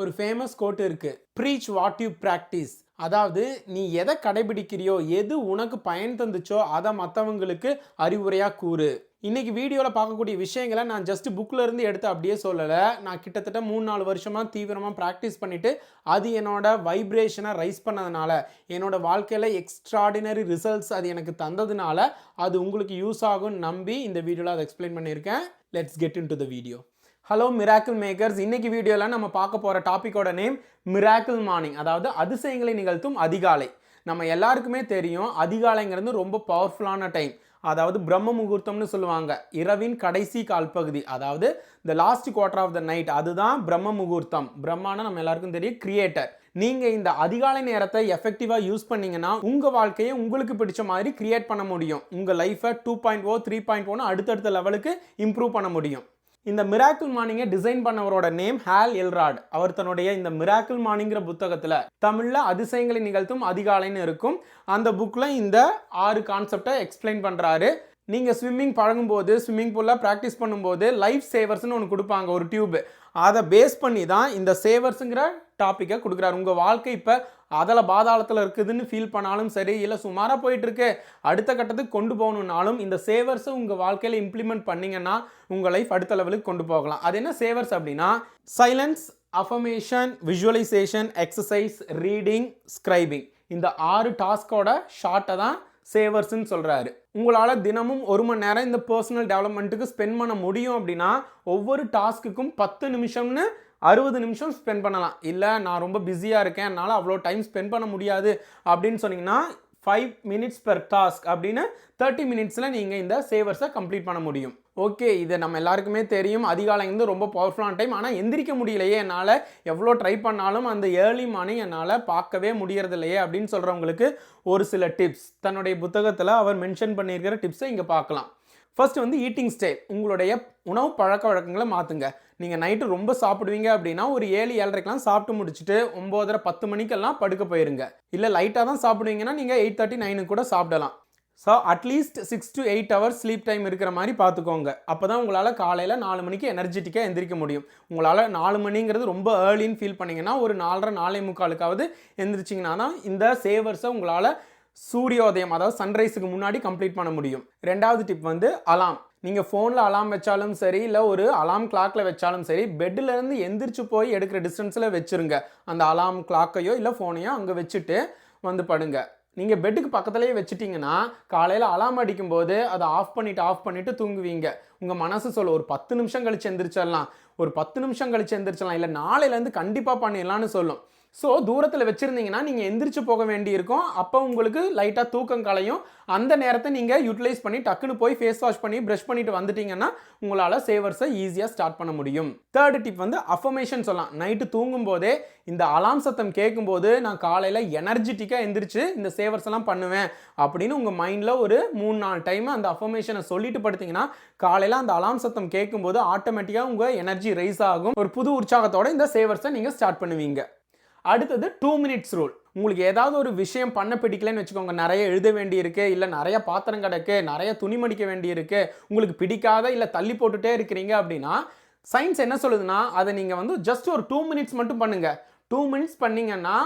ஒரு famous quote இருக்கு. Preach what you practise அதாவது நீ எதை கடைபிடிக்கிறியோ எது உனக்கு பயன் தந்துச்சோ அதை மற்றவங்களுக்கு அறிவுரையாக கூறு. இன்னைக்கு வீடியோவில் பார்க்கக்கூடிய விஷயங்களை நான் ஜஸ்ட் புக்கில் இருந்து எடுத்து அப்படியே சொல்லலை. நான் கிட்டத்தட்ட மூணு நாலு வருஷமாக தீவிரமாக ப்ராக்டிஸ் பண்ணிவிட்டு அது என்னோட வைப்ரேஷனை ரைஸ் பண்ணதுனால என்னோட வாழ்க்கையில் எக்ஸ்ட்ராடினரி ரிசல்ட்ஸ் அது எனக்கு தந்ததுனால அது உங்களுக்கு யூஸ் ஆகும்னு நம்பி இந்த வீடியோவில் அதை எக்ஸ்பிளைன் பண்ணியிருக்கேன். Let's get into the video hello miracle makers இன்னைக்கு வீடியோவில் நம்ம பார்க்க போகிற டாப்பிக்கோட நேம் மிராக்கிள் மார்னிங் அதாவது அதிசயங்களை நிகழ்த்தும் அதிகாலை. நம்ம எல்லாருக்குமே தெரியும் அதிகாலைங்கிறது ரொம்ப பவர்ஃபுல்லான டைம் அதாவது பிரம்ம முகூர்த்தம்னு சொல்லுவாங்க. இரவின் கடைசி கால்பகுதி. அதாவது the last quarter of the night அதுதான் பிரம்ம முகூர்த்தம். பிரம்மானா நம்ம எல்லாருக்கும் தெரியும் கிரியேட்டர் நீங்கள் இந்த அதிகாலை நேரத்தை எஃபெக்டிவாக யூஸ் பண்ணிங்கன்னா உங்கள் வாழ்க்கையை உங்களுக்கு பிடிச்ச மாதிரி கிரியேட் பண்ண முடியும். உங்கள் லைஃபை two point O three point ஓன்னு அடுத்தடுத்த லெவலுக்கு இம்ப்ரூவ் பண்ண முடியும். இந்த மிராக்கிள் மார்னிங்கை டிசைன் பண்ணவரோட நேம் ஹால் எல்ராட் அவர் தன்னுடைய இந்த மிராக்கிள் மார்னிங்கிற புத்தகத்தில் தமிழில் அதிசயங்களை நிகழ்த்தும் அதிகாலைன்னு இருக்கும். அந்த புக்கில் இந்த ஆறு கான்செப்டை எக்ஸ்பிளைன் பண்ணுறாரு நீங்கள் ஸ்விம்மிங் பழகும்போது ஸ்விம்மிங் பூலில் ப்ராக்டிஸ் பண்ணும்போது லைஃப் சேவர்ஸ்னு ஒன்று கொடுப்பாங்க ஒரு டியூப் அதை பேஸ் பண்ணி தான் இந்த சேவர்ஸுங்கிற டாப்பிக்கை கொடுக்குறாரு. உங்கள் வாழ்க்கை இப்போ அதில் பாதாளத்தில் இருக்குதுன்னு ஃபீல் பண்ணாலும் சரி இல்லை சுமாராக போயிட்டுருக்கு. அடுத்த கட்டத்துக்கு கொண்டு போகணுன்னாலும் இந்த சேவர்ஸை உங்கள் வாழ்க்கையில் இம்ப்ளிமெண்ட் பண்ணிங்கன்னா உங்கள் லைஃப் அடுத்த லெவலுக்கு கொண்டு போகலாம். அது என்ன சேவர்ஸ் அப்படின்னா silence affirmation visualisation exercise reading scribing இந்த ஆறு டாஸ்கோட ஷார்ட்டை தான் சேவர்ஸ்ன்னு சொல்கிறாரு உங்களால் தினமும் ஒரு மணி நேரம் இந்த பர்சனல் டெவலப்மெண்ட்டுக்கு ஸ்பெண்ட் பண்ண முடியும் அப்படின்னா ஒவ்வொரு டாஸ்க்குக்கும் பத்து நிமிஷம்னு அறுபது நிமிஷம் ஸ்பெண்ட் பண்ணலாம். இல்லை நான் ரொம்ப பிஸியாக இருக்கேன் என்னால் அவ்வளோ டைம் ஸ்பெண்ட் பண்ண முடியாது அப்படின்னு சொன்னீங்கன்னா ஃபைவ் மினிட்ஸ் பெர் டாஸ்க் அப்படின்னு தேர்ட்டி மினிட்ஸில் நீங்கள் இந்த சேவர்ஸை கம்ப்ளீட் பண்ண முடியும். ஓகே இது நம்ம எல்லாருக்குமே தெரியும். அதிகாலை வந்து ரொம்ப பவர்ஃபுல்லான டைம் ஆனால் எந்திரிக்க முடியலையே என்னால் எவ்வளோ ட்ரை பண்ணாலும் அந்த ஏர்லி மார்னிங் என்னால் பார்க்கவே முடியறதில்லையே அப்படின்னு சொல்கிறவங்களுக்கு ஒரு சில டிப்ஸ் தன்னுடைய புத்தகத்தில் அவர் மென்ஷன் பண்ணியிருக்கிற டிப்ஸை இங்கே பார்க்கலாம். ஃபர்ஸ்ட் வந்து ஈட்டிங் ஸ்டைல் உங்களுடைய உணவு பழக்க வழக்கங்களை மாற்றுங்க நீங்கள் நைட்டு ரொம்ப சாப்பிடுவீங்க அப்படின்னா ஒரு ஏழு ஏழரைக்கெலாம் சாப்பிட்டு முடிச்சுட்டு ஒம்போதரை பத்து மணிக்கெல்லாம் படுக்க போயிருங்க. இல்லை லைட்டாக தான் சாப்பிடுவீங்கன்னா நீங்கள் எயிட் தேர்ட்டி நைனுக்கு கூட சாப்பிடலாம். So at least six to eight hours sleep time இருக்கிற மாதிரி பார்த்துக்கோங்க அப்போ தான் உங்களால் காலையில் நாலு மணிக்கு எனர்ஜெட்டிக்காக எந்திரிக்க முடியும். உங்களால் நாலு மணிங்கிறது ரொம்ப ஏர்லின்னு ஃபீல் பண்ணிங்கன்னா ஒரு நாலரை நாலே முக்காலுக்காவது எந்திரிச்சிங்கன்னா தான் இந்த சேவர்ஸை உங்களால் சூரியோதயம் அதாவது சன்ரைஸுக்கு முன்னாடி கம்ப்ளீட் பண்ண முடியும். ரெண்டாவது டிப் வந்து அலாம் நீங்கள் ஃபோனில் அலாம் வச்சாலும் சரி இல்லை ஒரு அலாம் கிளாக்கில் வச்சாலும் சரி பெட்டிலேருந்து எந்திரிச்சு போய் எடுக்கிற டிஸ்டன்ஸில் வச்சுருங்க. அந்த அலாம் கிளாக்கையோ இல்லை ஃபோனையோ அங்கே வச்சுட்டு வந்து படுங்க. நீங்கள் பெட்டுக்கு பக்கத்துலேயே வச்சுட்டிங்கன்னா காலையில் அலாம் அடிக்கும்போது அதை ஆஃப் பண்ணிவிட்டு ஆஃப் பண்ணிவிட்டு தூங்குவீங்க. உங்கள் மனசு சொல்ல ஒரு பத்து நிமிஷம் கழிச்சு எந்திரிச்சிடலாம். ஒரு பத்து நிமிஷம் கழிச்சு எந்திரிச்சிடலாம். இல்லை நாளையிலேருந்து கண்டிப்பாக பண்ணிடலான்னு சொல்லும். ஸோ தூரத்தில் வச்சுருந்தீங்கன்னா நீங்கள் எந்திரிச்சு போக வேண்டியிருக்கும். அப்போ உங்களுக்கு லைட்டாக தூக்கம் கலையும் அந்த நேரத்தை நீங்கள் யூட்டிலைஸ் பண்ணி டக்குன்னு போய் ஃபேஸ் வாஷ் பண்ணி ப்ரஷ் பண்ணிட்டு வந்துட்டீங்கன்னா உங்களால் சேவர்ஸை ஈஸியாக ஸ்டார்ட் பண்ண முடியும். தேர்ட் டிப் வந்து அஃபர்மேஷன் சொல்லலாம். நைட்டு தூங்கும் போதே இந்த அலாம் சத்தம் கேட்கும்போது நான் காலையில் எனர்ஜெட்டிக்காக எந்திரிச்சு இந்த சேவர்ஸ் எல்லாம் பண்ணுவேன் அப்படின்னு உங்கள் மைண்டில் ஒரு மூணு நாலு டைம் அந்த அஃபர்மேஷனை சொல்லிட்டு படுத்தீங்கன்னா காலையில் அந்த அலாம் சத்தம் கேட்கும்போது ஆட்டோமேட்டிக்காக உங்கள் எனர்ஜி ரைஸ் ஆகும். ஒரு புது உற்சாகத்தோட இந்த சேவர்ஸை நீங்கள் ஸ்டார்ட் பண்ணுவீங்க. அடுத்தது டூ மினிட்ஸ் ரூல் உங்களுக்கு ஏதாவது ஒரு விஷயம் பண்ண பிடிக்கலன்னு வச்சுக்கோங்க. நிறைய எழுத வேண்டியிருக்கு இல்லை நிறைய பாத்திரம் கிடக்கு நிறைய துணி மடிக்க வேண்டியிருக்கு. உங்களுக்கு பிடிக்காத இல்லை தள்ளி போட்டுட்டே இருக்கிறீங்க அப்படின்னா சயின்ஸ் என்ன சொல்லுதுன்னா அதை நீங்கள் வந்து ஜஸ்ட் ஒரு டூ மினிட்ஸ் மட்டும் பண்ணுங்க. டூ மினிட்ஸ் பண்ணீங்கன்னா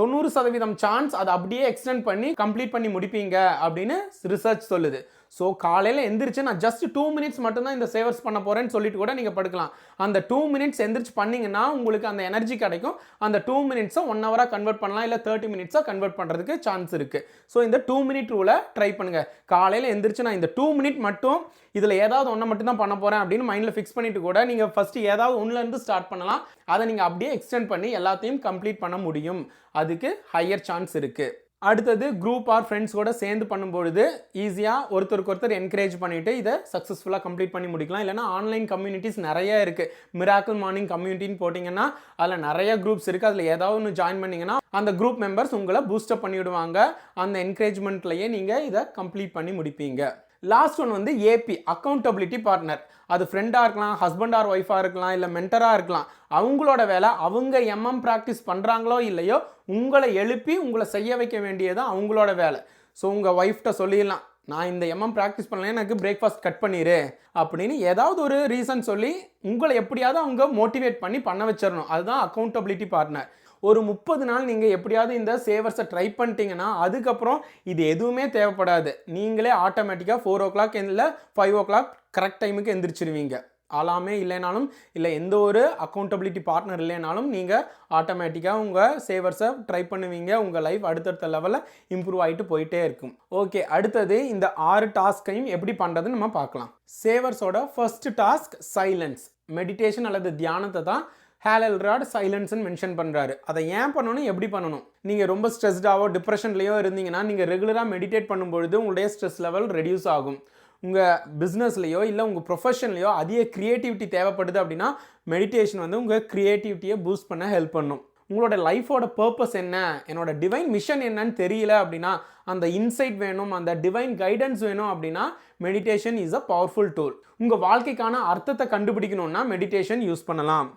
தொண்ணூறு சதவீதம் சான்ஸ் அதை அப்படியே எக்ஸ்டெண்ட் பண்ணி கம்ப்ளீட் பண்ணி முடிப்பீங்க அப்படின்னு ரிசர்ச் சொல்லுது. ஸோ காலையில் எந்திரிச்சு நான் ஜஸ்ட் டூ மினிட்ஸ் மட்டும்தான் இந்த சேவர்ஸ் பண்ண போகிறேன்னு சொல்லிட்டு கூட நீங்கள் படுக்கலாம். அந்த டூ மினிட்ஸ் எந்திரிச்சு பண்ணிங்கன்னா உங்களுக்கு அந்த எனர்ஜி கிடைக்கும். அந்த டூ மினிட்ஸை ஒன் ஹவராக கன்வெர்ட் பண்ணலாம். இல்லை தேர்ட்டி மினிட்ஸாக கன்வெர்ட் பண்ணுறதுக்கு சான்ஸ் இருக்குது ஸோ இந்த டூ மினிட் ரூலை ட்ரை பண்ணுங்கள் காலையில் எந்திரிச்சு நான் இந்த டூ மினிட் மட்டும் இதில் ஏதாவது ஒன்றை மட்டும் தான் பண்ண போகிறேன் அப்படின்னு மைண்டில் ஃபிக்ஸ் பண்ணிட்டு கூட நீங்கள் ஃபஸ்ட்டு ஏதாவது ஒன்றுலேருந்து ஸ்டார்ட் பண்ணலாம். அதை நீங்கள் அப்படியே எக்ஸ்டெண்ட் பண்ணி எல்லாத்தையும் கம்ப்ளீட் பண்ண முடியும். அதுக்கு ஹையர் சான்ஸ் இருக்குது அடுத்தது குரூப் ஆர் ஃப்ரெண்ட்ஸ் கூட சேர்ந்து பண்ணும்பொழுது ஈஸியாக ஒருத்தருக்கு ஒருத்தர் என்கரேஜ் பண்ணிவிட்டு இதை சக்ஸஸ்ஃபுல்லாக கம்ப்ளீட் பண்ணி முடிக்கலாம். இல்லைனா ஆன்லைன் கம்யூனிட்டிஸ் நிறைய இருக்குது மிராக்கிள் மார்னிங் கம்யூனிட்டின்னு போட்டிங்கன்னா அதில் நிறைய குரூப்ஸ் இருக்குது அதில் ஏதாவது ஒன்று ஜாயின் பண்ணிங்கன்னா அந்த குரூப் மெம்பர்ஸ் உங்களை பூஸ்டப் பண்ணிவிடுவாங்க. அந்த என்கரேஜ்மெண்ட்லேயே நீங்கள் இதை கம்ப்ளீட் பண்ணி முடிப்பீங்க. லாஸ்ட் ஒன் வந்து ஏபி அக்கௌண்டபிலிட்டி பார்ட்னர் அது ஃப்ரெண்டாக இருக்கலாம் ஹஸ்பண்ட் ஆர் ஒய்ஃபாக இருக்கலாம் இல்லை மென்டராக இருக்கலாம். அவங்களோட வேலை அவங்க எம்எம் ப்ராக்டிஸ் பண்ணுறாங்களோ இல்லையோ உங்களை எழுப்பி உங்களை செய்ய வைக்க வேண்டியது அவங்களோட வேலை. ஸோ உங்கள் ஒய்ஃப்ட்ட சொல்லிடலாம். நான் இந்த எம்எம் ப்ராக்டிஸ் பண்ணல எனக்கு பிரேக்ஃபாஸ்ட் கட் பண்ணிடு அப்படின்னு ஏதாவது ஒரு ரீசன் சொல்லி உங்களை எப்படியாவது அவங்க மோட்டிவேட் பண்ணி பண்ண வச்சிடணும் அதுதான் அக்கௌண்டபிலிட்டி பார்ட்னர் ஒரு முப்பது நாள் நீங்கள் எப்படியாவது இந்த சேவர்ஸை ட்ரை பண்ணிட்டீங்கன்னா அதுக்கப்புறம் இது எதுவுமே தேவைப்படாது. நீங்களே ஆட்டோமேட்டிக்காக ஃபோர் ஓ கிளாக் இல்லை ஃபைவ் ஓ கிளாக் கரெக்ட் டைமுக்கு எந்திரிச்சிருவீங்க. ஆளாமே இல்லைனாலும் இல்லை எந்த ஒரு அக்கௌண்டபிலிட்டி பார்ட்னர் இல்லைனாலும் நீங்கள் ஆட்டோமேட்டிக்காக உங்கள் சேவர்ஸை ட்ரை பண்ணுவீங்க. உங்கள் லைஃப் அடுத்தடுத்த லெவலில் இம்ப்ரூவ் ஆகிட்டு போயிட்டே இருக்கும். ஓகே அடுத்தது இந்த ஆறு டாஸ்கையும் எப்படி பண்ணுறதுன்னு நம்ம பார்க்கலாம். சேவர்ஸோட ஃபர்ஸ்ட் டாஸ்க் சைலன்ஸ் மெடிடேஷன் அல்லது தியானத்தை தான் ஹேலல் ராட் சைலன்ஸ்னு மென்ஷன் பண்ணுறாரு அதை ஏன் பண்ணணும்? எப்படி பண்ணணும்? நீங்கள் ரொம்ப ஸ்ட்ரெஸ்டாவோ டிப்ரெஷன்லையோ இருந்தீங்கன்னா நீங்கள் ரெகுலராக மெடிடேட் பண்ணும்பொழுது உங்களுடைய ஸ்ட்ரெஸ் லெவல் ரெடியூஸ் ஆகும். உங்கள் பிஸ்னஸ்லையோ இல்லை உங்கள் ப்ரொஃபஷன்லையோ அதிக க்ரியேட்டிவிட்டி தேவைப்படுது அப்படின்னா மெடிடேஷன் வந்து உங்கள் க்ரியேட்டிவிட்டியை பூஸ்ட் பண்ண ஹெல்ப் பண்ணும். உங்களோட லைஃபோட பர்பஸ் என்ன? என்னோட டிவைன் மிஷன் என்னன்னு தெரியல அப்படின்னா அந்த இன்சைட் வேணும் அந்த டிவைன் கைடன்ஸ் வேணும் அப்படின்னா meditation is a powerful tool உங்கள் வாழ்க்கைக்கான அர்த்தத்தை கண்டுபிடிக்கணும்னா மெடிடேஷன் யூஸ் பண்ணலாம்.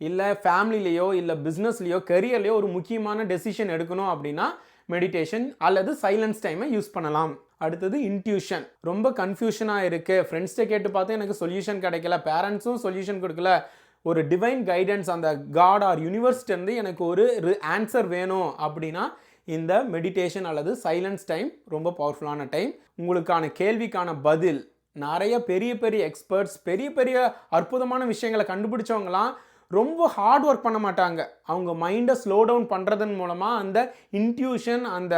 இல்லை ஃபேமிலிலேயோ இல்லை பிஸ்னஸ்லேயோ கெரியர்லேயோ ஒரு முக்கியமான டெசிஷன் எடுக்கணும் அப்படின்னா மெடிடேஷன் அல்லது சைலன்ஸ் டைமை யூஸ் பண்ணலாம். அடுத்தது இன்ட்யூஷன் ரொம்ப கன்ஃபியூஷனாக இருக்குது ஃப்ரெண்ட்ஸ்கிட்ட கேட்டு பார்த்து எனக்கு சொல்யூஷன் கிடைக்கல. பேரண்ட்ஸும் சொல்யூஷன் கொடுக்கல. ஒரு டிவைன் கைடன்ஸ் அந்த காட் ஆர் யூனிவர்ஸ்லேருந்து எனக்கு ஒரு ஆன்சர் வேணும் அப்படின்னா இந்த மெடிடேஷன் அல்லது சைலன்ஸ் டைம் ரொம்ப பவர்ஃபுல்லான டைம் உங்களுக்கான கேள்விக்கான பதில் நிறைய பெரிய பெரிய எக்ஸ்பர்ட்ஸ் பெரிய பெரிய அற்புதமான விஷயங்களை கண்டுபிடிச்சவங்களாம் ரொம்ப ஹார்ட் ஒர்க் பண்ண மாட்டாங்க. அவங்க மைண்டை ஸ்லோ டவுன் பண்ணுறதன் மூலமாக அந்த இன்ட்யூஷன் அந்த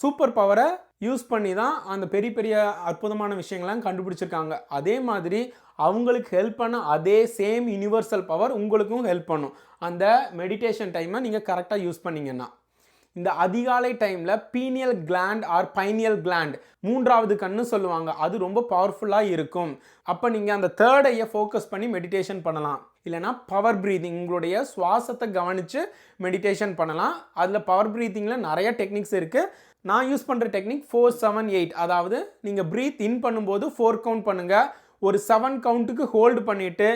சூப்பர் பவரை யூஸ் பண்ணி தான் அந்த பெரிய பெரிய அற்புதமான விஷயங்கள்லாம் கண்டுபிடிச்சிருக்காங்க. அதே மாதிரி அவங்களுக்கு ஹெல்ப் பண்ண அதே சேம் யூனிவர்சல் பவர் உங்களுக்கும் ஹெல்ப் பண்ணும். அந்த மெடிடேஷன் டைமை நீங்கள் கரெக்டாக யூஸ் பண்ணிங்கன்னா. இந்த அதிகாலை டைமில் pineal gland or pineal gland மூன்றாவது கண்ணு சொல்லுவாங்க. அது ரொம்ப பவர்ஃபுல்லாக இருக்கும். அப்போ நீங்கள் அந்த தேர்ட் ஐயை ஃபோக்கஸ் பண்ணி மெடிடேஷன் பண்ணலாம். இல்லைனா பவர் ப்ரீதிங் உங்களுடைய சுவாசத்தை கவனித்து மெடிடேஷன் பண்ணலாம். அதில் பவர் ப்ரீத்திங்கில் நிறைய டெக்னிக்ஸ் இருக்குது நான் யூஸ் பண்ணுற டெக்னிக் ஃபோர் செவன் எயிட் அதாவது நீங்கள் ப்ரீத் இன் பண்ணும்போது ஃபோர் கவுண்ட் பண்ணுங்கள் ஒரு செவன் கவுண்ட்டுக்கு ஹோல்டு பண்ணிவிட்டு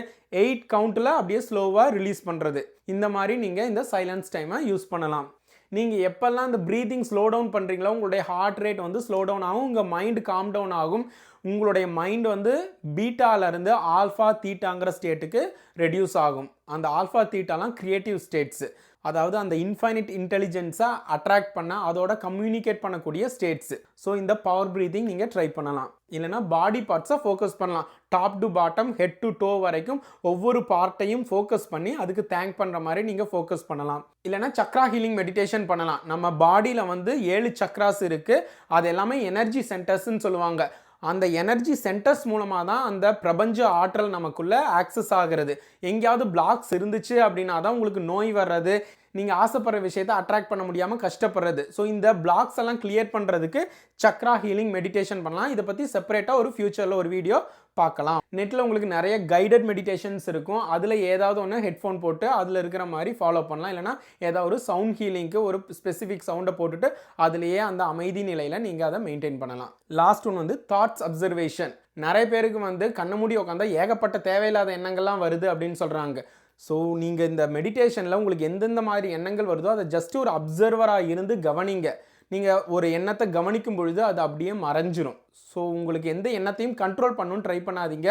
எயிட் கவுண்ட்டில் அப்படியே ஸ்லோவாக ரிலீஸ் பண்ணுறது இந்த மாதிரி நீங்கள் இந்த சைலன்ஸ் டைமை யூஸ் பண்ணலாம். நீங்கள் எப்போல்லாம் இந்த ப்ரீதிங் ஸ்லோ டவுன் பண்ணுறீங்களோ உங்களுடைய ஹார்ட் ரேட் வந்து ஸ்லோ டவுன் ஆகும் உங்கள் மைண்டு காம் டவுன் ஆகும் உங்களுடைய மைண்ட் வந்து பீட்டாலேருந்து ஆல்ஃபா தீட்டாங்கிற ஸ்டேட்டுக்கு ரெடியூஸ் ஆகும். அந்த ஆல்ஃபா தீட்டாலாம் க்ரியேட்டிவ் ஸ்டேட்ஸு அதாவது அந்த இன்ஃபைனிட் இன்டெலிஜென்ஸை அட்ராக்ட் பண்ண அதோட கம்யூனிகேட் பண்ணக்கூடிய ஸ்டேட்ஸு ஸோ இந்த பவர் ப்ரீதிங் நீங்கள் ட்ரை பண்ணலாம். இல்லைனா பாடி பார்ட்ஸை ஃபோக்கஸ் பண்ணலாம். Top to bottom head to toe வரைக்கும் ஒவ்வொரு பார்ட்டையும் ஃபோக்கஸ் பண்ணி அதுக்கு தேங்க் பண்ணுற மாதிரி நீங்கள் ஃபோக்கஸ் பண்ணலாம். இல்லைனா சக்ரா ஹீலிங் மெடிடேஷன் பண்ணலாம். நம்ம பாடியில் வந்து ஏழு சக்ராஸ் இருக்குது அது எல்லாமே எனர்ஜி சென்டர்ஸ்ன்னு சொல்லுவாங்க. அந்த எனர்ஜி சென்டர்ஸ் மூலமாக தான் அந்த பிரபஞ்ச ஆற்றல் நமக்குள்ளே ஆக்சஸ் ஆகிறது. எங்கேயாவது பிளாக்ஸ் இருந்துச்சு அப்படின்னா தான் உங்களுக்கு நோய் வர்றது. நீங்கள் ஆசைப்படுற விஷயத்த அட்ராக்ட் பண்ண முடியாமல் கஷ்டப்படுறது. ஸோ இந்த பிளாக்ஸ் எல்லாம் கிளியர் பண்ணுறதுக்கு சக்ரா ஹீலிங் மெடிடேஷன் பண்ணலாம். இதை பற்றி செப்பரேட்டாக ஒரு ஃபியூச்சரில் ஒரு வீடியோ பார்க்கலாம். நெட்டில் உங்களுக்கு நிறைய கைடட் மெடிடேஷன்ஸ் இருக்கும். அதில் ஏதாவது ஒன்று ஹெட்ஃபோன் போட்டு அதில் இருக்கிற மாதிரி ஃபாலோ பண்ணலாம். இல்லைனா ஏதாவது ஒரு சவுண்ட் ஹீலிங்க்கு ஒரு ஸ்பெசிஃபிக் சவுண்டை போட்டுட்டு அதுலேயே அந்த அமைதி நிலையில் நீங்கள் அதை மெயின்டைன் பண்ணலாம். லாஸ்ட் ஒன் வந்து தாட்ஸ் அப்சர்வேஷன் நிறைய பேருக்கு வந்து கண்ணை மூடி உட்காந்தா ஏகப்பட்ட தேவையில்லாத எண்ணங்கள்லாம் வருது அப்படின்னு சொல்கிறாங்க ஸோ நீங்கள் இந்த மெடிடேஷனில் உங்களுக்கு எந்தெந்த மாதிரி எண்ணங்கள் வருதோ அதை ஜஸ்ட் ஒரு அப்சர்வராக இருந்து கவனிங்க. நீங்கள் ஒரு எண்ணத்தை கவனிக்கும் பொழுது அது அப்படியே மறைஞ்சிரும். ஸோ உங்களுக்கு எந்த எண்ணத்தையும் கண்ட்ரோல் பண்ணணும்னு ட்ரை பண்ணாதீங்க.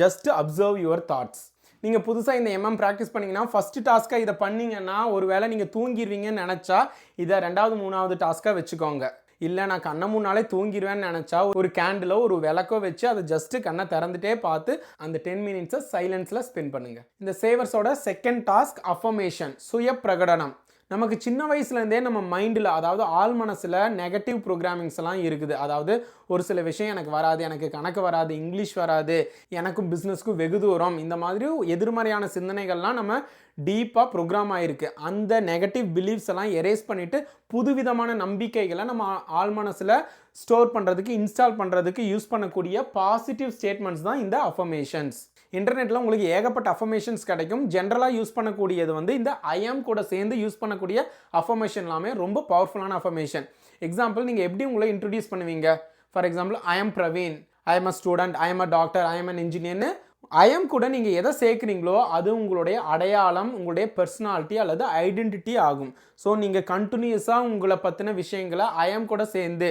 ஜஸ்ட் அப்சர்வ் யுவர் தாட்ஸ் நீங்கள் புதுசாக இந்த எம்எம் ப்ராக்டிஸ் பண்ணிங்கன்னா ஃபஸ்ட்டு டாஸ்க்காக இதை பண்ணிங்கன்னா ஒரு வேளை நீங்கள் தூங்கிடுவீங்கன்னு நினச்சா இதை ரெண்டாவது மூணாவது டாஸ்க்காக வச்சுக்கோங்க. இல்லை நான் கண்ணை மூணாலே தூங்கிடுவேன்னு நினச்சா ஒரு கேண்டிலோ ஒரு விளக்கோ வச்சு அதை ஜஸ்ட்டு கண்ணை திறந்துட்டே பார்த்து அந்த டென் மினிட்ஸை சைலன்ஸில் ஸ்பெண்ட் பண்ணுங்கள் இந்த சேவர்ஸோட செகண்ட் டாஸ்க் அஃபர்மேஷன் சுய பிரகடனம் நமக்கு சின்ன வயசுலேருந்தே நம்ம மைண்டில் அதாவது ஆள் மனசில் நெகட்டிவ் ப்ரோக்ராமிங்ஸ் எல்லாம் இருக்குது. அதாவது ஒரு சில விஷயம் எனக்கு வராது எனக்கு கணக்கு வராது இங்கிலீஷ் வராது எனக்கும் பிஸ்னஸ்க்கும் வெகு தூரம் இந்த மாதிரி எதிர்மறையான சிந்தனைகள்லாம் நம்ம டீப்பாக ப்ரோக்ராம் ஆகிருக்கு அந்த நெகட்டிவ் பிலீஃப்ஸ் எல்லாம் எரேஸ் பண்ணிவிட்டு புதுவிதமான நம்பிக்கைகளை நம்ம ஆள் மனசில் ஸ்டோர் பண்ணுறதுக்கு இன்ஸ்டால் பண்ணுறதுக்கு யூஸ் பண்ணக்கூடிய பாசிட்டிவ் ஸ்டேட்மெண்ட்ஸ் தான் இந்த அஃபர்மேஷன்ஸ் இன்டர்நெட்டில் உங்களுக்கு ஏகப்பட்ட அஃபர்மேஷன்ஸ் கிடைக்கும். ஜென்ரலாக யூஸ் பண்ணக்கூடியது வந்து இந்த ஐஎம் கூட சேர்ந்து யூஸ் பண்ணக்கூடிய அஃபர்மேஷன் எல்லாமே ரொம்ப பவர்ஃபுல்லான அஃபர்மேஷன் எக்ஸாம்பிள் நீங்கள் எப்படி உங்களை இன்ட்ரடியூஸ் பண்ணுவீங்க? For example I am Praveen I am a student I am a doctor I am an இன்ஜினியர்னு I am கூட நீங்கள் எதை சேர்க்குறீங்களோ அது உங்களுடைய அடையாளம் உங்களுடைய பர்சனாலிட்டி அல்லது ஐடென்டிட்டி ஆகும். ஸோ நீங்கள் கண்டினியூஸாக உங்களை பற்றின விஷயங்களை ஐஎம் கூட சேர்ந்து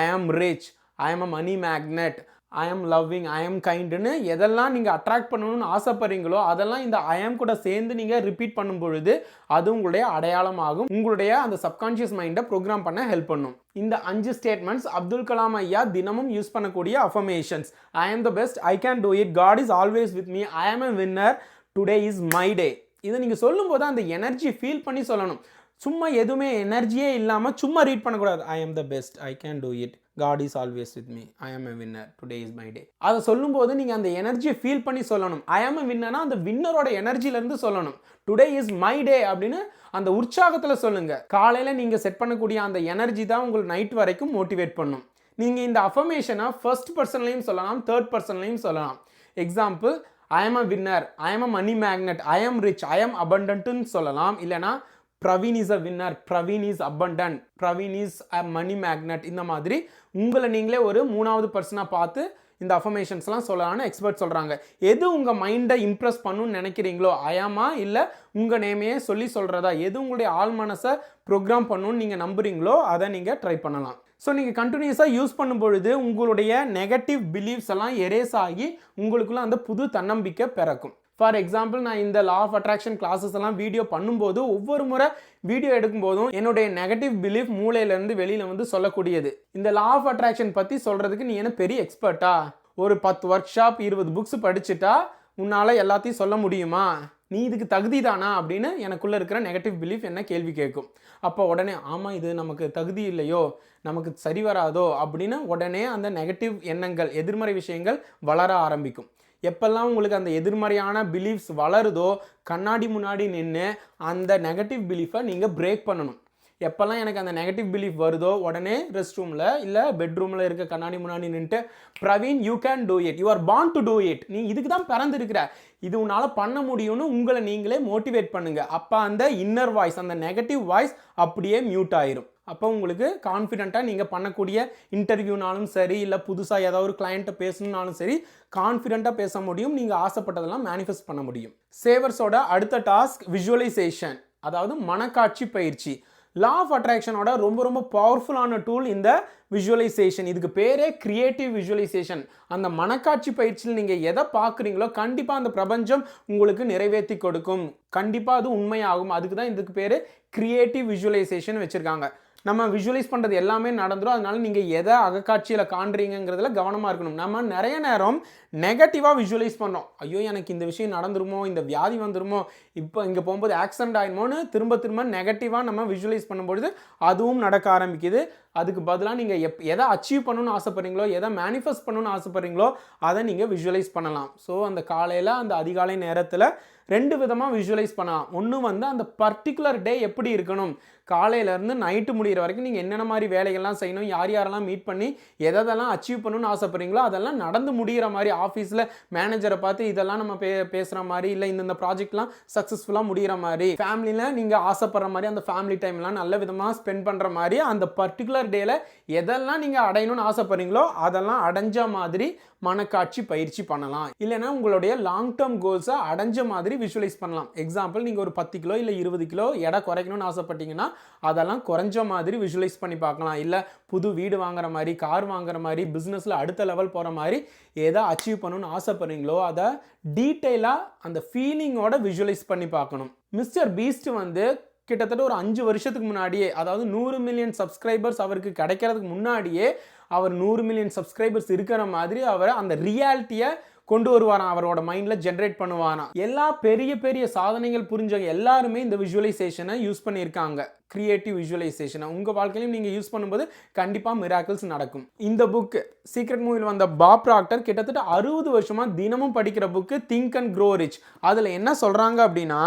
I am rich I am a money magnet I loving I am கைண்டுன்னு எதெல்லாம் நீங்கள் அட்ராக்ட் பண்ணணும்னு ஆசைப்படுறீங்களோ அதெல்லாம் இந்த ஐஎம் கூட சேர்ந்து நீங்கள் ரிப்பீட் பண்ணும் பொழுது அது உங்களுடைய அடையாளமாகும். உங்களுடைய அந்த சப்கான்ஷியஸ் மைண்டை ப்ரோக்ராம் பண்ண ஹெல்ப் பண்ணும். இந்த அஞ்சு ஸ்டேட்மெண்ட்ஸ் அப்துல் கலாம் ஐயா தினமும் யூஸ் பண்ணக்கூடிய affirmations I am the best I can do it God is always with me I am a winner today is my day இதை நீங்கள் சொல்லும்போது அந்த எனர்ஜி ஃபீல் பண்ணி சொல்லணும். சும்மா எதுவுமே எனர்ஜியே இல்லாமல் சும்மா ரீட் பண்ணக்கூடாது. I am the best I can do it God is always with me I am a winner today is my day அதை சொல்லும்போது நீங்கள் அந்த எனர்ஜியை ஃபீல் பண்ணி சொல்லணும். ஐ ஆம் எ வின்னர்னா அந்த வின்னரோட எனர்ஜிலேருந்து சொல்லணும். டுடே இஸ் மை டே அப்படின்னு அந்த உற்சாகத்தில் சொல்லுங்கள் காலையில் நீங்கள் செட் பண்ணக்கூடிய அந்த எனர்ஜி தான் உங்களுக்கு நைட் வரைக்கும் மோட்டிவேட் பண்ணும். நீங்கள் இந்த அஃபர்மேஷனை ஃபர்ஸ்ட் பர்சன்லையும் சொல்லலாம் தேர்ட் பர்சன்லையும் சொல்லலாம். Example I am a winner I am a money magnet I am rich I am அபண்டன்ட்டுன்னு சொல்லலாம். இல்லைனா Praveen is a winner Praveen is abundant Praveen is a money magnet இந்த மாதிரி உங்களை நீங்களே ஒரு மூணாவது பர்சனாக பார்த்து இந்த அஃபர்மேஷன்ஸ்லாம் சொல்லலாம்னு எக்ஸ்பர்ட் சொல்கிறாங்க எது உங்கள் மைண்டை இம்ப்ரெஸ் பண்ணுன்னு நினைக்கிறீங்களோ ஐயாமா இல்லை உங்கள் நேமையே சொல்லி சொல்கிறதா எது உங்களுடைய ஆள் மனசை ப்ரோக்ராம் பண்ணணும்னு நீங்கள் நம்புறீங்களோ அதை நீங்கள் ட்ரை பண்ணலாம். ஸோ நீங்கள் கண்டினியூஸாக யூஸ் பண்ணும் பொழுது உங்களுடைய நெகட்டிவ் பிலீஃப்ஸ் எல்லாம் எரேஸ் ஆகி உங்களுக்குள்ள அந்த புது தன்னம்பிக்கை பிறக்கும். ஃபார் எக்ஸாம்பிள் நான் இந்த லா ஆஃப் அட்ராக்ஷன் கிளாஸஸ் எல்லாம் வீடியோ பண்ணும்போது ஒவ்வொரு முறை வீடியோ எடுக்கும்போதும் என்னுடைய நெகட்டிவ் பிலீஃப் மூளையிலேருந்து வெளியில் வந்து சொல்லக்கூடியது. இந்த லா ஆஃப் அட்ராக்ஷன் பற்றி சொல்கிறதுக்கு நீ என்ன பெரிய எக்ஸ்பர்ட்டா ஒரு பத்து ஒர்க் ஷாப் இருபது புக்ஸ் படிச்சுட்டா உன்னால் எல்லாத்தையும் சொல்ல முடியுமா? நீ இதுக்கு தகுதி தானா அப்படின்னு எனக்குள்ளே இருக்கிற நெகட்டிவ் பிலீஃப் என்ன கேள்வி கேட்கும். அப்போ உடனே ஆமாம் இது நமக்கு தகுதி இல்லையோ? நமக்கு சரி வராதோ? அப்படின்னு உடனே அந்த நெகட்டிவ் எண்ணங்கள் எதிர்மறை விஷயங்கள் வளர ஆரம்பிக்கும். எப்பெல்லாம் உங்களுக்கு அந்த எதிர்மறையான பிலீஃப்ஸ் வளருதோ கண்ணாடி முன்னாடி நின்று அந்த நெகட்டிவ் பிலீஃபை நீங்கள் பிரேக் பண்ணணும். எப்போல்லாம் எனக்கு அந்த நெகட்டிவ் பிலீஃப் வருதோ உடனே ரெஸ்ட் ரூமில் இல்லை பெட்ரூமில் இருக்க கண்ணாடி முன்னாடி நின்றுட்டு Praveen you can do it you are born to do it நீ இதுக்கு தான் பிறந்திருக்கிற. இது உன்னால் பண்ண முடியும்னு உங்களை நீங்களே மோட்டிவேட் பண்ணுங்கள் அப்போ அந்த இன்னர் வாய்ஸ் அந்த நெகட்டிவ் வாய்ஸ் அப்படியே மியூட் ஆயிரும். அப்போ உங்களுக்கு கான்ஃபிடெண்ட்டாக நீங்கள் பண்ணக்கூடிய இன்டர்வியூனாலும் சரி இல்லை புதுசாக ஏதாவது ஒரு கிளையண்ட்டை பேசணுன்னாலும் சரி கான்ஃபிடெண்ட்டாக பேச முடியும். நீங்கள் ஆசைப்பட்டதெல்லாம் மேனிஃபெஸ்ட் பண்ண முடியும். சேவர்ஸோட அடுத்த டாஸ்க் விஷுவலைசேஷன் அதாவது மனக்காட்சி பயிற்சி. லா ஆஃப் அட்ராக்ஷனோட ரொம்ப ரொம்ப பவர்ஃபுல்லான டூல் இந்த விஷுவலைசேஷன் இதுக்கு பேரே கிரியேட்டிவ் விஷுவலைசேஷன் அந்த மனக்காட்சி பயிற்சியில் நீங்கள் எதை பார்க்குறீங்களோ கண்டிப்பாக அந்த பிரபஞ்சம் உங்களுக்கு நிறைவேற்றி கொடுக்கும். கண்டிப்பாக அது உண்மையாகும். அதுக்கு தான் இதுக்கு பேர் கிரியேட்டிவ் விஷுவலைசேஷன் வச்சுருக்காங்க. நம்ம விஷுவலைஸ் பண்ணுறது எல்லாமே நடந்துடும் அதனால நீங்கள் எதை அகக்காட்சியில் காண்றீங்கிறதுல கவனமாக இருக்கணும். நம்ம நிறைய நேரம் நெகட்டிவாக விஷுவலைஸ் பண்ணோம். ஐயோ எனக்கு இந்த விஷயம் நடந்துருமோ? இந்த வியாதி வந்துருமோ? இப்போ இங்கே போகும்போது ஆக்சிடென்ட் ஆயிடுமோன்னு திரும்ப திரும்ப நெகட்டிவாக நம்ம விஷுவலைஸ் பண்ணும்பொழுது அதுவும் நடக்க ஆரம்பிக்குது. அதுக்கு பதிலாக நீங்கள் எப் எதை அச்சீவ் பண்ணணும்னு ஆசைப்பட்றீங்களோ எதை மேனிஃபெஸ்ட் பண்ணணும்னு ஆசைப்பட்றீங்களோ அதை நீங்கள் விஷுவலைஸ் பண்ணலாம். ஸோ அந்த காலையில் அந்த அதிகாலை நேரத்தில் ரெண்டு விதமாக விஷுவலைஸ் பண்ணலாம். ஒன்று வந்து அந்த பர்டிகுலர் டே எப்படி இருக்கணும்? காலையிலேருந்து நைட்டு முடிகிற வரைக்கும் நீங்கள் என்னென்ன மாதிரி வேலைகள்லாம் செய்யணும் யார் யாரெல்லாம் மீட் பண்ணி எதெல்லாம் அச்சீவ் பண்ணணும்னு ஆசைப்படுறீங்களோ அதெல்லாம் நடந்து முடிகிற மாதிரி ஆஃபீஸில் மேனேஜரை பார்த்து இதெல்லாம் நம்ம பே பேசுகிற மாதிரி இல்லை இந்தந்த ப்ராஜெக்ட்லாம் சக்ஸஸ்ஃபுல்லாக முடிகிற மாதிரி ஃபேமிலியில் நீங்கள் ஆசைப்படுற மாதிரி அந்த ஃபேமிலி டைம்லாம் நல்ல விதமாக ஸ்பெண்ட் பண்ணுற மாதிரி அந்த பர்டிகுலர் டேயில் எதெல்லாம் நீங்கள் அடையணும்னு ஆசைப்படுறீங்களோ அதெல்லாம் அடைஞ்ச மாதிரி மனக்காட்சி பயிற்சி பண்ணலாம். இல்லைன்னா உங்களுடைய லாங் டேர்ம் கோல்ஸை அடைஞ்ச மாதிரி விஷுவலைஸ் பண்ணலாம். எக்ஸாம்பிள் நீங்கள் ஒரு பத்து கிலோ இல்லை இருபது கிலோ எடை குறைக்கணும்னு ஆசைப்பட்டீங்கன்னா அதெல்லாம் குறைஞ்ச மாதிரி விஷுவலைஸ் பண்ணி பார்க்கலாம். இல்லை புது வீடு வாங்குற மாதிரி கார் வாங்குற மாதிரி பிஸ்னஸில் அடுத்த லெவல் போகிற மாதிரி எதை அச்சீவ் பண்ணணும்னு ஆசைப்படுறீங்களோ அதை டீட்டெயிலாக அந்த ஃபீலிங்கோட விஷுவலைஸ் பண்ணி பார்க்கணும். மிஸ்டர் பீஸ்ட் வந்து கிட்டத்தட்ட ஒரு அஞ்சு வருஷத்துக்கு முன்னாடியே அதாவது நூறு மில்லியன் சப்ஸ்கிரைபர்ஸ் அவருக்கு கிடைக்கிறதுக்கு முன்னாடியே அவர் நூறு மில்லியன் சப்ஸ்கிரைபர்ஸ் இருக்கிற மாதிரி அவர் அந்த ரியாலிட்டியை கொண்டு வருவாராம் அவரோட மைண்டில் ஜென்ரேட் பண்ணுவாராம் எல்லா பெரிய பெரிய சாதனைகள் புரிஞ்சவங்க எல்லாருமே இந்த விஷுவலைசேஷனை யூஸ் பண்ணியிருக்காங்க. கிரியேட்டிவ் விஜுவலைசேஷனை உங்கள் வாழ்க்கையிலும் நீங்கள் யூஸ் பண்ணும்போது கண்டிப்பாக மிராக்கிள்ஸ் நடக்கும். இந்த புக்கு சீக்ரெட் மூவியில் வந்த பாப் ப்ராக்டர் கிட்டத்தட்ட அறுபது வருஷமாக தினமும் படிக்கிற book think and grow rich அதில் என்ன சொல்கிறாங்க அப்படின்னா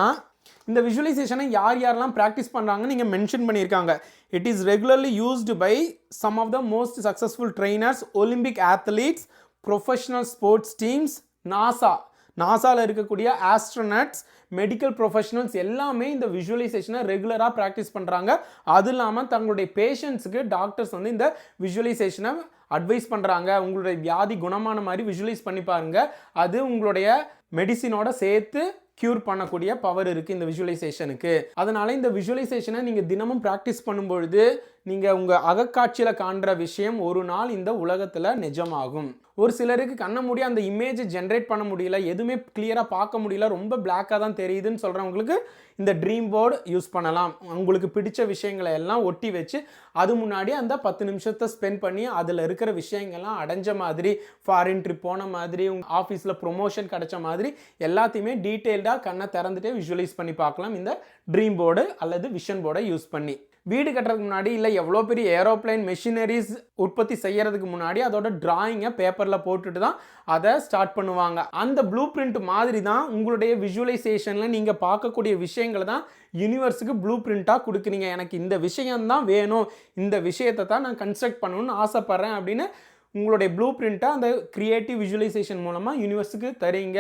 இந்த விஷுவலைசேஷனை யார் யாரெல்லாம் ப்ராக்டிஸ் பண்ணுறாங்கன்னு நீங்கள் மென்ஷன் பண்ணியிருக்காங்க. It is regularly used by some of the most successful trainers Olympic athletes professional sports teams NASA நாசாவில் இருக்கக்கூடிய ஆஸ்ட்ரோனட்ஸ் மெடிக்கல் ப்ரொஃபஷனல்ஸ் எல்லாமே இந்த விஷுவலைசேஷனை ரெகுலராக ப்ராக்டிஸ் பண்ணுறாங்க அது இல்லாமல் தங்களுடைய பேஷண்ட்ஸுக்கு டாக்டர்ஸ் வந்து இந்த விஷுவலைசேஷனை அட்வைஸ் பண்ணுறாங்க உங்களுடைய வியாதி குணமான மாதிரி விஷுவலைஸ் பண்ணி பாருங்க. அது உங்களுடைய மெடிசினோட சேர்த்து க்யூர் பண்ணக்கூடிய பவர் இருக்குது இந்த விஷுவலைசேஷனுக்கு அதனால் இந்த விஷுவலைசேஷனை நீங்கள் தினமும் ப்ராக்டிஸ் பண்ணும்பொழுது நீங்கள் உங்கள் அகக்காட்சியில் காண்ற விஷயம் ஒரு நாள் இந்த உலகத்தில் நிஜமாகும். ஒரு சிலருக்கு கண்ண முடிய அந்த இமேஜ் ஜென்ரேட் பண்ண முடியல எதுவுமே கிளியராக பார்க்க முடியல ரொம்ப பிளாக்காக தான் தெரியுதுன்னு சொல்கிறவங்களுக்கு இந்த ட்ரீம் போர்டு யூஸ் பண்ணலாம். உங்களுக்கு பிடிச்ச விஷயங்களை எல்லாம் ஒட்டி வச்சு அது முன்னாடி அந்த பத்து நிமிஷத்தை ஸ்பெண்ட் பண்ணி அதில் இருக்கிற விஷயங்கள்லாம் அடைஞ்ச மாதிரி ஃபாரின் ட்ரிப் போன மாதிரி உங்கள் ஆஃபீஸில் ப்ரொமோஷன் கிடைச்ச மாதிரி எல்லாத்தையுமே டீட்டெயில்டாக கண்ணை திறந்துட்டே விஷுவலைஸ் பண்ணி பார்க்கலாம். இந்த ட்ரீம் போர்டு அல்லது விஷன் போர்டை யூஸ் பண்ணி. வீடு கட்டுறதுக்கு முன்னாடி இல்லை எவ்வளோ பெரிய ஏரோப்ளைன் மெஷினரிஸ் உற்பத்தி செய்கிறதுக்கு முன்னாடி அதோட டிராயிங்கை பேப்பரில் போட்டுட்டு தான் அதை ஸ்டார்ட் பண்ணுவாங்க. அந்த ப்ளூ பிரிண்ட் மாதிரி தான் உங்களுடைய விஷுவலைசேஷனில் நீங்கள் பார்க்கக்கூடிய விஷயங்களை தான் யூனிவர்ஸுக்கு ப்ளூ பிரிண்ட்டாக கொடுக்குறீங்க. எனக்கு இந்த விஷயம்தான் வேணும். இந்த விஷயத்தை தான் நான் கன்ஸ்ட்ரக்ட் பண்ணணும்னு ஆசைப்பட்றேன் அப்படின்னு உங்களுடைய ப்ளூ பிரிண்ட்டை அந்த க்ரியேட்டிவ் விஜுவலைசேஷன் மூலமாக யூனிவர்ஸுக்கு தரீங்க.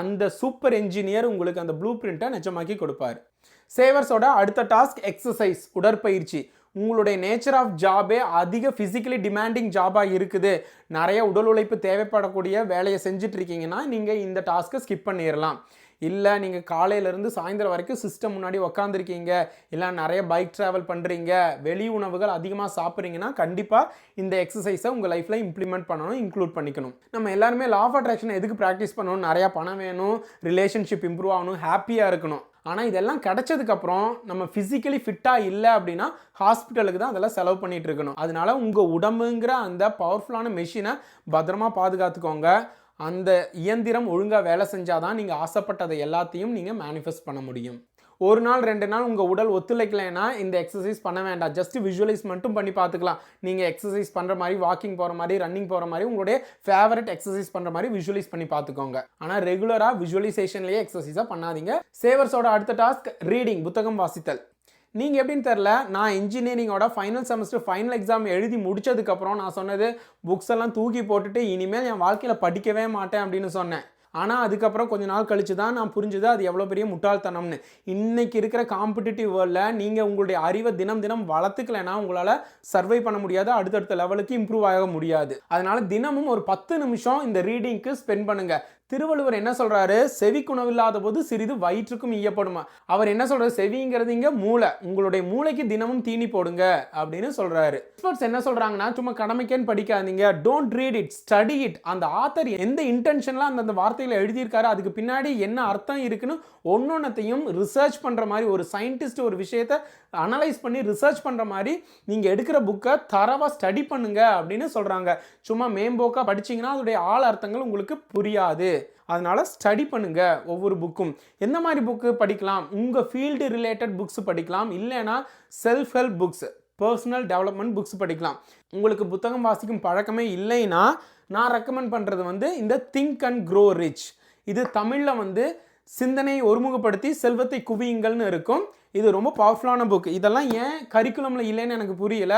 அந்த சூப்பர் என்ஜினியர் உங்களுக்கு அந்த ப்ளூ பிரிண்ட்டை நிஜமாக்கி கொடுப்பார். சேவர்ஸோட அடுத்த டாஸ்க் எக்ஸசைஸ் உடற்பயிற்சி. உங்களுடைய நேச்சர் ஆஃப் ஜாபே அதிக ஃபிசிக்கலி டிமாண்டிங் ஜாபாக இருக்குது. நிறைய உடல் உழைப்பு தேவைப்படக்கூடிய வேலையை செஞ்சுட்டு இருக்கீங்கன்னா நீங்கள் இந்த டாஸ்க்கை ஸ்கிப் பண்ணிடலாம் இல்லை நீங்கள் காலையிலேருந்து சாயந்தரம் வரைக்கும் சிஸ்டம் முன்னாடி உக்காந்துருக்கீங்க. இல்லை நிறைய பைக் ட்ராவல் பண்ணுறீங்க வெளி உணவுகள் அதிகமாக சாப்பிட்றீங்கன்னா கண்டிப்பாக இந்த எக்ஸசைஸை உங்கள் லைஃப்பில் இம்ப்ளிமெண்ட் பண்ணணும் இன்க்ளூட் பண்ணிக்கணும். நம்ம எல்லாருமே லா ஆஃப் அட்ராக்ஷன் எதுக்கு ப்ராக்டிஸ் பண்ணணும்? நிறையா பணம் வேணும் ரிலேஷன்ஷிப் இம்ப்ரூவ் ஆகணும் ஹாப்பியாக இருக்கணும். ஆனால் இதெல்லாம் கிடைச்சதுக்கப்புறம் நம்ம ஃபிசிக்கலி ஃபிட்டாக இல்லை அப்படின்னா ஹாஸ்பிட்டலுக்கு தான் அதெல்லாம் செலவு பண்ணிகிட்டு இருக்கணும். அதனால உங்கள் உடம்புங்கிற அந்த பவர்ஃபுல்லான மெஷினை பத்திரமா பாதுகாத்துக்கோங்க. அந்த இயந்திரம் ஒழுங்காக வேலை செஞ்சால் தான் நீங்கள் ஆசைப்பட்டதை எல்லாத்தையும் நீங்கள் மேனிஃபெஸ்ட் பண்ண முடியும். ஒரு நாள் ரெண்டு நாள் உங்கள் உடல் ஒத்துழைக்கலைன்னா இந்த எக்ஸசைஸ் பண்ண வேண்டாம். ஜஸ்ட் விஜுவலைஸ் மட்டும் பண்ணி பார்த்துக்கலாம். நீங்கள் எக்ஸசைஸ் பண்ணுற மாதிரி வாக்கிங் போகிற மாதிரி ரன்னிங் போகிற மாதிரி உங்களுடைய ஃபேவரட் எக்ஸசைஸ் பண்ணுற மாதிரி விஜுவலைஸ் பண்ணி பார்த்துக்கோங்க. ஆனால் ரெகுலராக விஷுவலைசேஷன்லேயே எக்ஸசைஸாக பண்ணாதீங்க. சேவர்ஸோட அடுத்த டாஸ்க் ரீடிங் புத்தகம் வாசித்தல். நீங்கள் எப்படின்னு தெரில நான் இன்ஜினியரிங்கோட ஃபைனல் செமஸ்டர் ஃபைனல் எக்ஸாம் எழுதி முடிச்சதுக்கப்புறம் நான் சொன்னது புக்ஸ் எல்லாம் தூக்கி போட்டுட்டு இனிமேல் என் வாழ்க்கையில் படிக்கவே மாட்டேன் அப்படின்னு சொன்னேன். ஆனால் அதுக்கப்புறம் கொஞ்ச நாள் கழித்து தான் நான் புரிஞ்சுது அது எவ்வளோ பெரிய முட்டாள்தனம்னு. இன்றைக்கி இருக்கிற காம்படிட்டிவ் வேர்ல்டில் நீங்கள் உங்களுடைய அறிவை தினம் தினம் வளர்த்துக்கலைன்னா உங்களால் சர்வை பண்ண முடியாது அடுத்தடுத்த லெவலுக்கு இம்ப்ரூவ் ஆக முடியாது. அதனால் தினமும் ஒரு பத்து நிமிஷம் இந்த ரீடிங்க்கு ஸ்பெண்ட் பண்ணுங்கள் திருவள்ளுவர் என்ன சொல்கிறாரு செவிக்குணவில்லாத போது சிறிது வயிற்றுக்கும் ஈயப்படுமா? அவர் என்ன சொல்கிறார் செவிங்கிறது இங்கே மூளை. உங்களுடைய மூளைக்கு தினமும் தீனி போடுங்க அப்படின்னு சொல்கிறாரு எக்ஸ்பர்ட்ஸ் என்ன சொல்கிறாங்கன்னா சும்மா கடமைக்கேன்னு படிக்காதீங்க. Don't read it study it அந்த ஆத்தர் எந்த இன்டென்ஷன்லாம் அந்த அந்த வார்த்தையில எழுதியிருக்காரு அதுக்கு பின்னாடி என்ன அர்த்தம் இருக்குன்னு ஒன்னொன்னத்தையும் ரிசர்ச் பண்ணுற மாதிரி ஒரு சயின்டிஸ்ட் ஒரு விஷயத்தை அனலைஸ் பண்ணி ரிசர்ச் பண்ணுற மாதிரி நீங்கள் எடுக்கிற புக்கை தரவாக ஸ்டடி பண்ணுங்க அப்படின்னு சொல்கிறாங்க சும்மா மேம்போக்காக படிச்சீங்கன்னா அதோடைய ஆள் அர்த்தங்கள் உங்களுக்கு புரியாது. அதனால் ஸ்டடி பண்ணுங்கள் ஒவ்வொரு புக்கும் எந்த மாதிரி புக்கு படிக்கலாம்? உங்கள் ஃபீல்டு ரிலேட்டட் புக்ஸ் படிக்கலாம். இல்லைன்னா self help books personal development books படிக்கலாம். உங்களுக்கு புத்தகம் வாசிக்கும் பழக்கமே இல்லைன்னா நான் ரெக்கமெண்ட் பண்ணுறது வந்து இந்த திங்க் அண்ட் க்ரோ ரிச் இது தமிழில் வந்து சிந்தனையை ஒருமுகப்படுத்தி செல்வத்தை குவியுங்கள்னு இருக்கும். இது ரொம்ப பவர்ஃபுல்லான புக் இதெல்லாம் ஏன் கரிக்குலமில் இல்லைன்னு எனக்கு புரியல.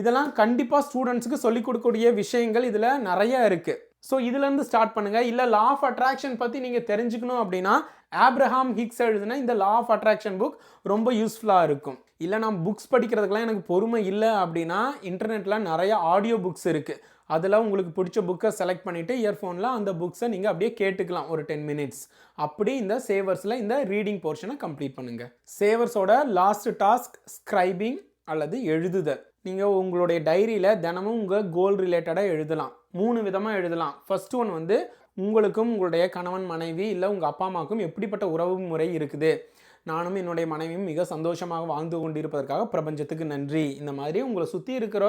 இதெல்லாம் கண்டிப்பாக ஸ்டூடெண்ட்ஸுக்கு சொல்லிக் கொடுக்கக்கூடிய விஷயங்கள் இதில் நிறையா இருக்குது ஸோ இதுலேருந்து ஸ்டார்ட் பண்ணுங்கள் இல்லை லா ஆஃப் அட்ராக்ஷன் பற்றி நீங்கள் தெரிஞ்சுக்கணும் அப்படின்னா ஆப்ரஹாம் ஹிக்ஸ் எழுதுன இந்த லா ஆஃப் அட்ராக்ஷன் புக் ரொம்ப யூஸ்ஃபுல்லாக இருக்கும். இல்லை நான் புக்ஸ் படிக்கிறதுக்கெலாம் எனக்கு பொறுமை இல்லை அப்படின்னா இன்டர்நெட்டில் நிறைய ஆடியோ புக்ஸ் இருக்குது அதில் உங்களுக்கு பிடிச்ச புக்கை செலக்ட் பண்ணிவிட்டு இயர்ஃபோனில் அந்த புக்ஸை நீங்கள் அப்படியே கேட்டுக்கலாம் ஒரு டென் மினிட்ஸ் அப்படி இந்த சேவர்ஸில் இந்த ரீடிங் போர்ஷனை கம்ப்ளீட் பண்ணுங்கள் சேவர்ஸோட லாஸ்ட் டாஸ்க் ஸ்க்ரைபிங் அல்லது எழுதுதல். நீங்கள் உங்களுடைய டைரியில் தினமும் உங்கள் கோல் ரிலேட்டடாக எழுதலாம். மூணு விதமாக எழுதலாம். ஃபர்ஸ்ட் ஒன் வந்து உங்களுக்கும் உங்களுடைய கணவன் மனைவி இல்லை உங்கள் அப்பா அம்மாவுக்கும் எப்படிப்பட்ட உறவு முறை இருக்குது? நானும் என்னுடைய மனைவியும் மிக சந்தோஷமாக வாழ்ந்து கொண்டிருப்பதற்காக பிரபஞ்சத்துக்கு நன்றி. இந்த மாதிரி உங்களை சுற்றி இருக்கிற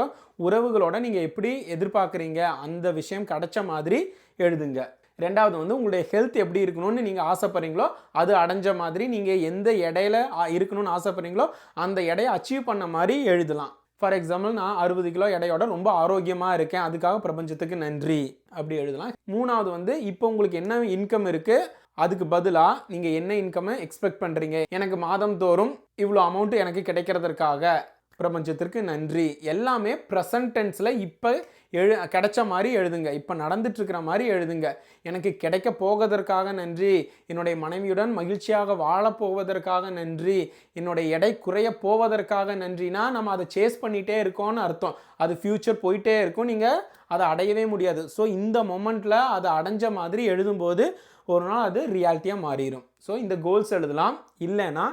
உறவுகளோட நீங்கள் எப்படி எதிர்பார்க்குறீங்க? அந்த விஷயம் கிடைச்ச மாதிரி எழுதுங்க. ரெண்டாவது வந்து உங்களுடைய ஹெல்த் எப்படி இருக்கணும்னு நீங்கள் ஆசைப்படுறீங்களோ அது அடைஞ்ச மாதிரி நீங்கள் எந்த இடையில இருக்கணும்னு ஆசைப்படுறீங்களோ அந்த எடையை அச்சீவ் பண்ண மாதிரி எழுதலாம். ஃபார் எக்ஸாம்பிள் நான் அறுபது கிலோ எடையோட ரொம்ப ஆரோக்கியமாக இருக்கேன். அதுக்காக பிரபஞ்சத்துக்கு நன்றி. அப்படி எழுதலாம். மூணாவது வந்து இப்போ உங்களுக்கு என்ன இன்கம் இருக்குது அதுக்கு பதிலாக நீங்கள் என்ன இன்கம்மை எக்ஸ்பெக்ட் பண்ணுறீங்க எனக்கு மாதம் தோறும் இவ்வளோ அமௌண்ட்டு எனக்கு கிடைக்கிறதற்காக. பிரபஞ்சத்திற்கு நன்றி. எல்லாமே ப்ரெசன்ட் டென்ஸில் இப்போ எழு கிடைச்ச மாதிரி எழுதுங்க. இப்போ நடந்துட்டுருக்கிற மாதிரி எழுதுங்க. எனக்கு கிடைக்க போவதற்காக நன்றி. என்னுடைய மனைவியுடன் மகிழ்ச்சியாக வாழப்போவதற்காக நன்றி. என்னுடைய எடை குறைய போவதற்காக நன்றினா நம்ம அதை சேஸ் பண்ணிகிட்டே இருக்கோம்னு அர்த்தம். அது ஃப்யூச்சர் போயிட்டே இருக்கும். நீங்கள் அதை அடையவே முடியாது. ஸோ இந்த மொமெண்ட்டில் அதை அடைஞ்ச மாதிரி எழுதும்போது ஒரு நாள் அது ரியாலிட்டியாக மாறிடும் ஸோ இந்த கோல்ஸ் எழுதலாம். இல்லைன்னா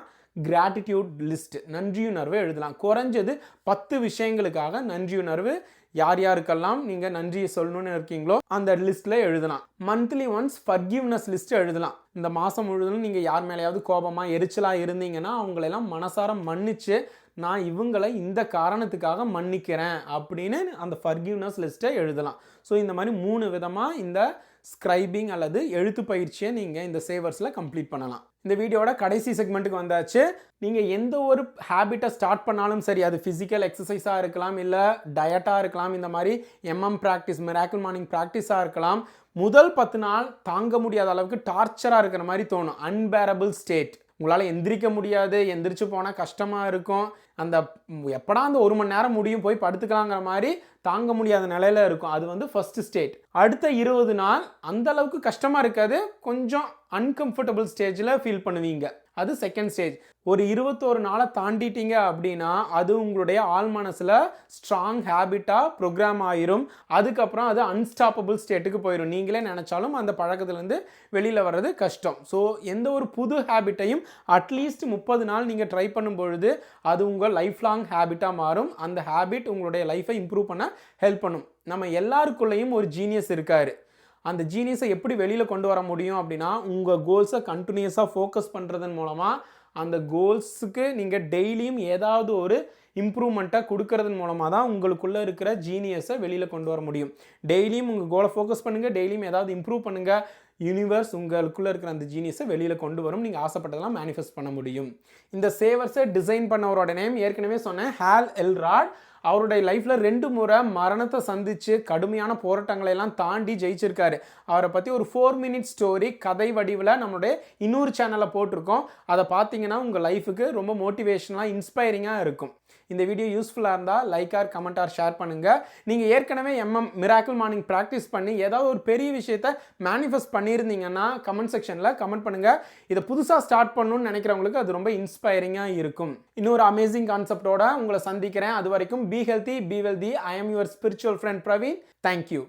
கிராட்டிடியூட் லிஸ்ட் நன்றியுணர்வு எழுதலாம். குறைஞ்சது பத்து விஷயங்களுக்காக நன்றியுணர்வு. யார் யாருக்கெல்லாம் நீங்கள் நன்றியை சொல்லணும்னு இருக்கீங்களோ அந்த லிஸ்ட்டில் எழுதலாம். மந்த்லி ஒன்ஸ் ஃபர்கிவ்னஸ் லிஸ்ட் எழுதலாம். இந்த மாதம் முழுவதும் நீங்கள் யார் மேலேயாவது கோபமாக எரிச்சலாக இருந்தீங்கன்னா அவங்களெல்லாம் மனசார மன்னிச்சு நான் இவங்களை இந்த காரணத்துக்காக மன்னிக்கிறேன் அப்படின்னு அந்த ஃபர்கிவ்னஸ் லிஸ்ட்டை எழுதலாம். ஸோ இந்த மாதிரி மூணு விதமாக இந்த ஸ்க்ரைபிங் அல்லது எழுத்து பயிற்சியை நீங்கள் இந்த சேவர்ஸில் கம்ப்ளீட் பண்ணலாம். இந்த வீடியோட கடைசி செக்மெண்ட்டுக்கு வந்தாச்சு. நீங்கள் எந்த ஒரு ஹேபிட்டை ஸ்டார்ட் பண்ணாலும் சரி அது ஃபிசிக்கல் எக்ஸசைஸாக இருக்கலாம் இல்லை டயட்டாக இருக்கலாம் இந்த மாதிரி எம்எம் ப்ராக்டிஸ் மிராக்கிள் மார்னிங் ப்ராக்டிஸாக இருக்கலாம் முதல் பத்து நாள் தாங்க முடியாத அளவுக்கு டார்ச்சராக இருக்கிற மாதிரி தோணும். அன்பேரபிள் ஸ்டேட் உங்களால் எந்திரிக்க முடியாது எந்திரிச்சு போனால் கஷ்டமாக இருக்கும். அந்த எப்படா அந்த ஒரு மணி நேரம் முடியும் போய் படுத்துக்கலாங்கிற மாதிரி தாங்க முடியாத நிலையில இருக்கும். அது வந்து ஃபஸ்ட்டு ஸ்டேட் அடுத்த இருபது நாள் அந்த அளவுக்கு கஷ்டமாக இருக்காது. கொஞ்சம் அன்கம்ஃபர்டபுள் ஸ்டேஜில் ஃபீல் பண்ணுவீங்க. அது செகண்ட் ஸ்டேஜ் ஒரு இருபத்தோரு நாளை தாண்டிட்டீங்க அப்படின்னா அது உங்களுடைய ஆள் மனசில் ஸ்ட்ராங் ஹேபிட்டாக ப்ரோக்ராம் ஆயிரும். அதுக்கப்புறம் அது அன்ஸ்டாப்பபிள் ஸ்டேட்டுக்கு போயிடும் நீங்களே நினச்சாலும் அந்த பழக்கத்துலேருந்து வெளியில் வர்றது கஷ்டம். ஸோ எந்த ஒரு புது ஹேபிட்டையும் அட்லீஸ்ட் முப்பது நாள் நீங்கள் ட்ரை பண்ணும் பொழுது அது உங்கள் லைஃப் லாங் ஹேபிட்டாக மாறும். அந்த ஹேபிட் உங்களுடைய லைஃப்பை இம்ப்ரூவ் பண்ண ஹெல்ப் பண்ணும். நம்ம எல்லாருக்குள்ளேயும் ஒரு ஜீனியஸ் இருக்கார். அந்த ஜீனியஸை எப்படி வெளியில் கொண்டு வர முடியும் அப்படின்னா உங்கள் கோல்ஸை கண்டினியூஸாக ஃபோக்கஸ் பண்ணுறதன் மூலமாக அந்த கோல்ஸுக்கு நீங்கள் டெய்லியும் ஏதாவது ஒரு இம்ப்ரூவ்மெண்ட்டை கொடுக்கறதன் மூலமாக தான் உங்களுக்குள்ளே இருக்கிற ஜீனியஸை வெளியில் கொண்டு வர முடியும். டெய்லியும் உங்கள் கோலை ஃபோக்கஸ் பண்ணுங்கள் டெய்லியும் ஏதாவது இம்ப்ரூவ் பண்ணுங்கள் யூனிவர்ஸ் உங்களுக்குள்ளே இருக்கிற அந்த ஜீனியஸை வெளியில் கொண்டு வரும். நீங்கள் ஆசைப்பட்டதெல்லாம் மேனிஃபெஸ்ட் பண்ண முடியும். இந்த சேவர்ஸை டிசைன் பண்ணவரோட நேம் ஏற்கனவே சொன்னேன். ஹேல் எல்ராட் அவருடைய லைஃப்பில் ரெண்டு முறை மரணத்தை சந்தித்து கடுமையான போராட்டங்களை எல்லாம் தாண்டி ஜெயிச்சிருக்காரு. அவரை பற்றி ஒரு ஃபோர் மினிட் ஸ்டோரி கதை வடிவில் நம்மளுடைய இன்னொரு சேனலில் போட்டிருக்கோம். அதை பார்த்தீங்கன்னா உங்கள் லைஃபுக்கு ரொம்ப மோட்டிவேஷனாக இன்ஸ்பைரிங்காக இருக்கும். இந்த வீடியோ யூஸ்ஃபுல்லாக இருந்தால் like or comment or share பண்ணுங்கள் நீங்கள் ஏற்கனவே எம்எம் மிராக்கிள் மார்னிங் ப்ராக்டிஸ் பண்ணி ஏதாவது ஒரு பெரிய விஷயத்த மேனிஃபெஸ்ட் பண்ணியிருந்தீங்கன்னா கமெண்ட் செக்ஷனில் கமெண்ட் பண்ணுங்கள் இதை புதுசாக ஸ்டார்ட் பண்ணணும்னு நினைக்கிறவங்களுக்கு அது ரொம்ப இன்ஸ்பைரிங்காக இருக்கும். இன்னொரு அமேசிங் கான்செப்டோட உங்களை சந்திக்கிறேன். அது வரைக்கும் be healthy be wealthy I am your spiritual friend Praveen thank you